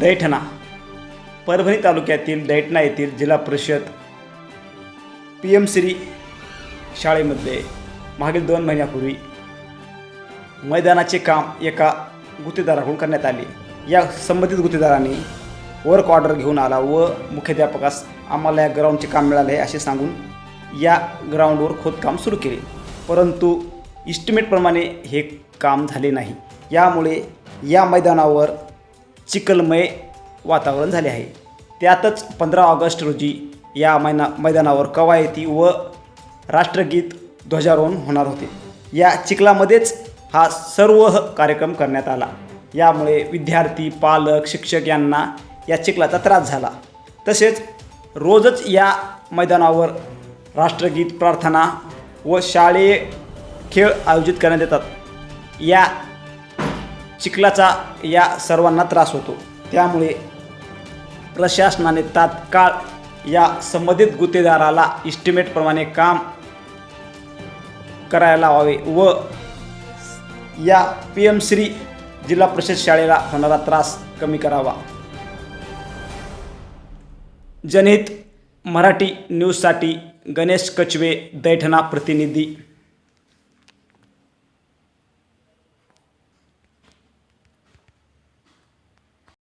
दैठणा. परभणी तालुक्यातील दैठणा येथील जिल्हा परिषद पी एम श्री शाळेमध्ये मागील दोन महिन्यापूर्वी मैदानाचे काम एका गुत्तेदाराकडून करण्यात आले. या संबंधित गुत्तेदाराने वर्क ऑर्डर घेऊन आला व मुख्याध्यापकास आम्हाला या ग्राउंडचे काम मिळाले आहे असे सांगून या ग्राउंडवर खोदकाम सुरू केले. परंतु इस्टिमेटप्रमाणे हे काम झाले नाही. यामुळे या मैदानावर चिखलमय वातावरण झाले आहे. त्यातच पंधरा ऑगस्ट रोजी या मैना मैदानावर कवायती व राष्ट्रगीत ध्वजारोहण होणार होते. या चिखलामध्येच हा सर्व कार्यक्रम करण्यात आला. यामुळे विद्यार्थी पालक शिक्षक यांना या चिखलाचा त्रास झाला. तसेच रोजच या मैदानावर राष्ट्रगीत प्रार्थना व शालेय खेळ आयोजित करण्यात येतात. या चिखलाचा या सर्वांना त्रास होतो. त्यामुळे प्रशासनाने तात्काळ या संबंधित गुत्तेदाराला इस्टिमेटप्रमाणे काम करायला हवे व या पी एम श्री जिल्हा परिषद शाळेला होणारा त्रास कमी करावा. जनहित मराठी न्यूजसाठी गणेश कचवे दैठणा प्रतिनिधी